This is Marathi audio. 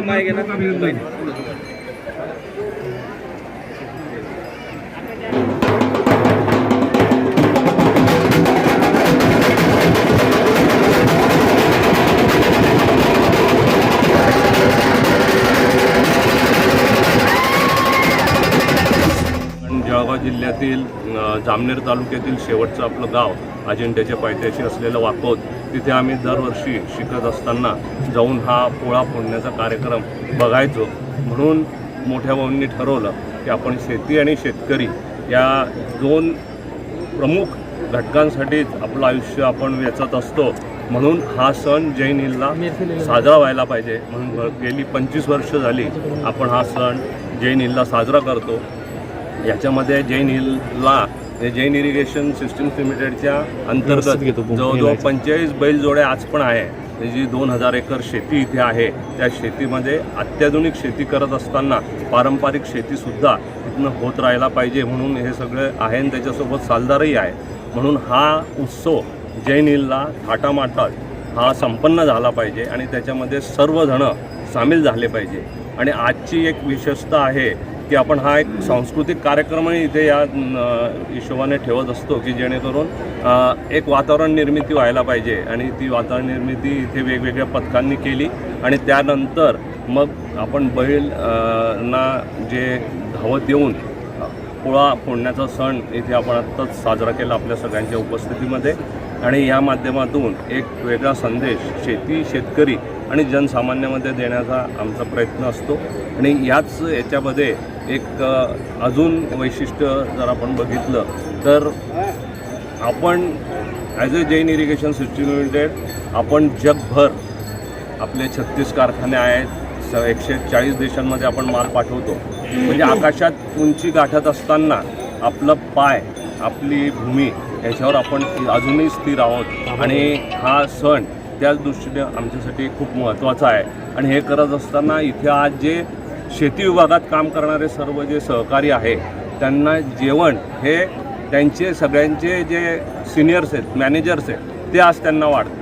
काय घेणार पण जिल्ह्यातील जामनेर तालुक्यातील शेवटचं आपलं गाव अजिंठ्याच्या पायथ्याशी असलेलं वाकोद तिथे आम्ही दरवर्षी शिकत असताना जाऊन हा पोळा फोडण्याचा कार्यक्रम बघायचो. म्हणून मोठ्या भाऊंनी ठरवलं की आपण शेती आणि शेतकरी या दोन प्रमुख घटकांसाठीच आपलं आयुष्य आपण वेचत असतो. म्हणून हा सण जैन हिलला साजरा व्हायला पाहिजे. म्हणून गेली पंचवीस वर्ष झाली आपण हा सण जैन हिलला साजरा करतो. याच्यामध्ये जैन हिलला जैन इरिगेशन सिस्टीम्स लिमिटेडच्या अंतर्गत जवळजवळ पंचेचाळीस बैलजोड्या आज पण आहे. जी दोन हजार एकर शेती इथे आहे त्या शेतीमध्ये अत्याधुनिक शेती करत असताना पारंपरिक शेतीसुद्धा इथनं होत राहायला पाहिजे म्हणून हे सगळं आहे आणि त्याच्यासोबत सालदारही आहे. म्हणून हा उत्सव जैन हिलला थाटामाटात हा संपन्न झाला पाहिजे आणि त्याच्यामध्ये सर्वजणं सामील झाले पाहिजे. आणि आजची एक विशेषता आहे की आपण हा एक सांस्कृतिक कार्यक्रमही इथे या हिशोबाने ठेवत असतो की जेणेकरून एक वातावरण निर्मिती व्हायला पाहिजे. आणि ती वातावरण निर्मिती इथे वेगवेगळ्या पथकांनी केली आणि त्यानंतर मग आपण बैल ना जे धावत येऊन पोळा फोडण्याचा सण इथे आपण आत्ताच साजरा केला आपल्या सगळ्यांच्या उपस्थितीमध्ये. आणि या माध्यमातून एक वेगळा संदेश शेती शेतकरी आणि जनसामान्यामध्ये देण्याचा आमचा प्रयत्न असतो. आणि याच याच्यामध्ये एक अजून वैशिष्ट्य जर आपण बघितलं तर आपण as a Jain irrigation system limited आपण जगभर आपले छत्तीस कारखाने आहेत स एकशे चाळीस देशांमध्ये आपण माल पाठवतो. म्हणजे आकाशात उंची गाठत असताना आपलं पाय आपली भूमी याच्यावर आपण अजूनही स्थिर आहोत. आणि हा सण त्याच दृष्टीने आमच्यासाठी खूप महत्त्वाचं आहे. आणि हे करत असताना इथे आज जे शेती विभागात काम करणारे सर्व जे सहकारी आहे त्यांना जेवण हे त्यांचे सगळ्यांचे जे सिनियर्स आहेत मॅनेजर्स आहेत ते आज त्यांना वाढतं.